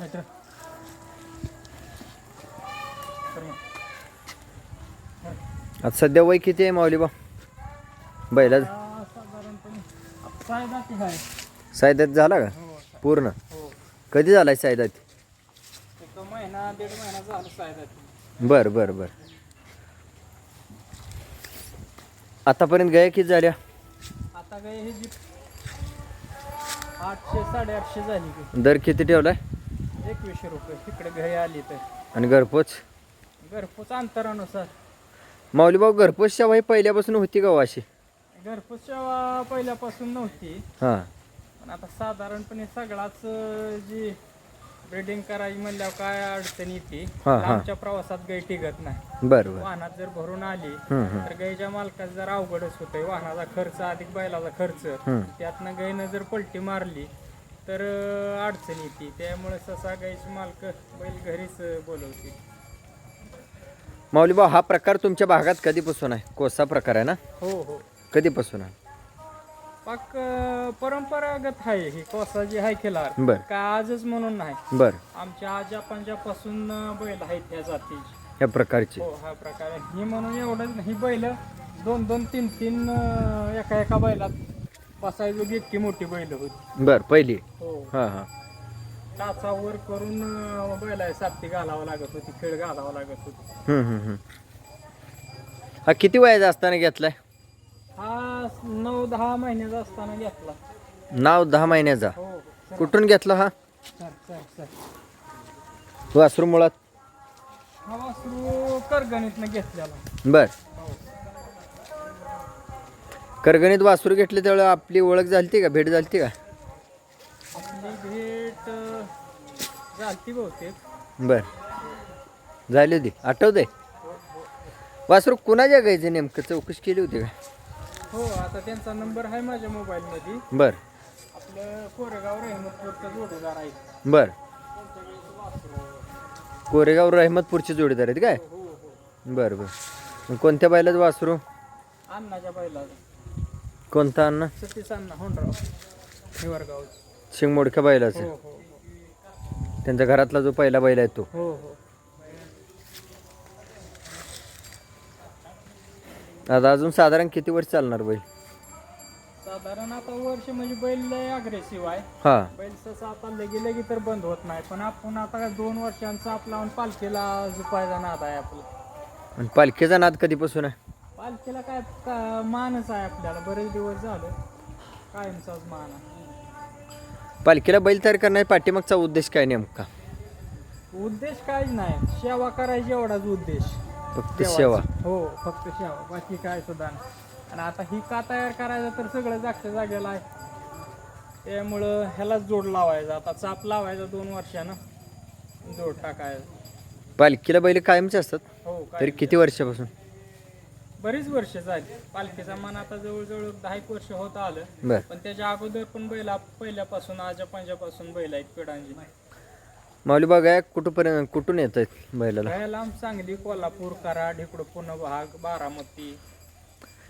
तर. आता सध्या वय किती आहे माऊली बा? बैला सायदात झाला का? हो. पूर्ण? हो. कधी झालाय सायदात? बर बर बर. आतापर्यंत गया किती झाल्या? आता काय हे जी आठशे साडेआठशे झाली दर किती ठेवलाय? एकवीसशे रुपये. तिकडे घरी आली तर. आणि घरपोच? घरपोच अंतरानुसार. माऊली भाऊ घरपोच सेवा ही पहिल्यापासून होती का हो अशी? घरपोच सेवा पहिल्यापासून नव्हती. हां. पण आता साधारणपणे सगळाच जी ब्रिडिंग करायची म्हणल्यावर काय अडचण येते हा, हा. आमच्या प्रवासात गाय टिकत नाही. बरं बरं. वाहनात जर भरून आली हम्म. तर गायच्या मालकाचा जर अवघडच होतंय वाहनाचा खर्च अधिक बैलाचा खर्च हम्म. त्यातनं गायनं जर पलटी मारली तर अडचण येते. त्यामुळे ससा गायची मालक बैल घरीच बोलवते माऊली भाऊ हा प्रकार तुमच्या भागात कधीपासून आहे? कोसा प्रकार आहे ना? हो हो. कधीपासून आहे? पाक अं, परंपरागत आहे ही. कोसा जी आहे खिलार बर. का आजच म्हणून नाही. बर. आमच्या आजा पंजापासून बैल आहेत त्या जातीची. ह्या प्रकारची. हो हा प्रकार आहे. ही म्हणून एवढंच नाही. बैल दोन दोन तीन तीन अं, एका एका बैलात बसायजोगी इतकी मोठी बैल होती. बर पहिली. हो. हां हां. टाचावर करून अं, बैला साथी घालावं लागत होती खेळ घालावं लागत होती. हम्म, हम्म, हम्म. हा किती वयाचा असताना घेतलाय? हा नऊ दहा महिन्याचा असताना घेतला. नाव दहा महिन्याचा. हो. कुठून घेतला हा? चल वासरू मुळात? हा वासरू करगणीतनं घेतलेला. बर. करगणित वासरू घेतले त्यावेळेला आपली ओळख झालती का? भेट झालती का? आपली भेट अं, झालती बहुतेक. बर. झाली होती. आठवते वासरू कुणाच्या गायचं नेमकं? चौकशी केली होती का? हो आता त्यांचा नंबर आहे माझ्या मोबाईलमध्ये. बर. आपलं कोरेगाव रहमतपूरचा जोडीदार आहे. बर. कोरेगाव रहमतपूरचे जोडीदार आहेत काय? हो हो. बर बर. कोणत्या बैलाचं वासरू? अण्णाच्या बैला कोणता अन्न सतीश अण्णा होंडराव. हिवरगाव शिंगमोडक्या बैलाचं. हो हो. त्यांच्या घरातला जो पहिला बैल आहे तो. हो हो. आता अजून साधारण किती वर्ष चालणार बैल? साधारण आता वर्ष म्हणजे बैल लय अग्रेसिव्ह आहे. हां. बैल तसं आता लगी लगी तर बंद होत नाही. पण आपण आता दोन वर्षांचा आपला पालखीला जुपायचा नाद आहे आपला. आणि पालखीचा नाद कधीपासून आहे? पालखीला काय का- मानच आहे आपल्याला. बरेच दिवस झालं कायमचाच मान आहे. पालखीला बैल तयार करण्याच्या पाठीमागचा उद्देश काय नेमका? उद्देश काहीच नाही. सेवा करायची एवढाच उद्देश. फक्त. सेवा. हो फक्त सेवा. बाकी काय सुद्धा नाही. आणि आता ही का तयार करायचं तर सगळं जागच्या जागेला आहे. त्यामुळं ह्यालाच जोड लावायचा. आता चाप लावायचा दोन वर्षानं. जोड टाकायचा. पालखीला बैल कायमचे असतात? हो काय तरी किती वर्षापासून? बरीच वर्ष झाली. पालखीचा मान आता जवळजवळ दहा एक वर्ष होत आलं. बर. पण त्याच्या अगोदर पण बैला पहिल्यापासून आजा पंजापासून बैल आहेत पिढांची माऊली बघा कुठपर्यंत कुठून येत आहेत बैलाला लांब सांगली कोल्हापूर कराड इकडं पुणे भाग बारामती.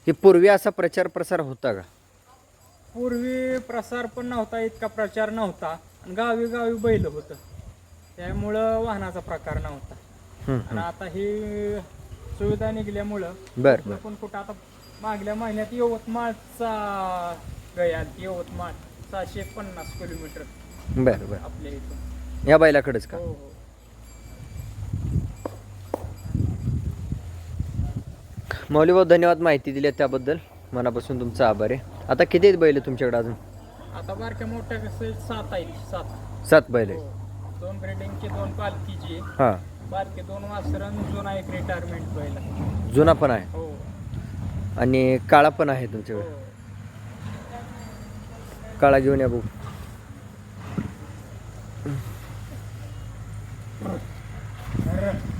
हे पूर्वी असा प्रचार प्रसार होता का? पूर्वी प्रसार पण नव्हता इतका प्रचार नव्हता. आणि गावी गावी बैल होतं. त्यामुळं वाहनाचा प्रकार नव्हता. हम्म, आणि आता ही सुविधा निघल्यामुळं बर कुठं पण कुठं आता मागल्या महिन्यात यवतमाळचा गय आली. यवतमाळ सहाशे पन्नास किलोमीटर बर बर. आपल्या इथून. या बैलाकडेच का? हो हो. माऊली भाऊ धन्यवाद माहिती दिली त्याबद्दल. मनापासून तुमचा आभार आहे. आता किती आहेत बैल तुमच्याकडे अजून? आता बारक्या मोठ्या कसं सात आहेत सात. सात बैल आहेत. हो. दोन ब्रिडिंगचे दोन पालखीची हां. बारके दोन वासरं जुना एक रिटायरमेंट पहिला. जुना पण आहे? हो. आणि काळा पण आहे तुमच्याकडे? हो. काळा घेऊन या भाऊ.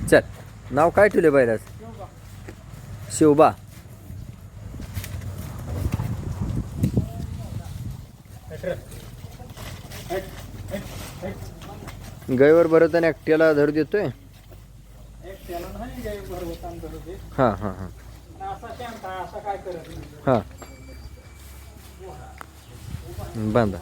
चल नाव काय ठेवले बैलाच शिवबा. गयवर भरत आणि एकट्याला धर देतोय. त्याला नाही भरवताना. हां हां हां. असा शांत आहे, असा काय करत नाही. हां. बांधा.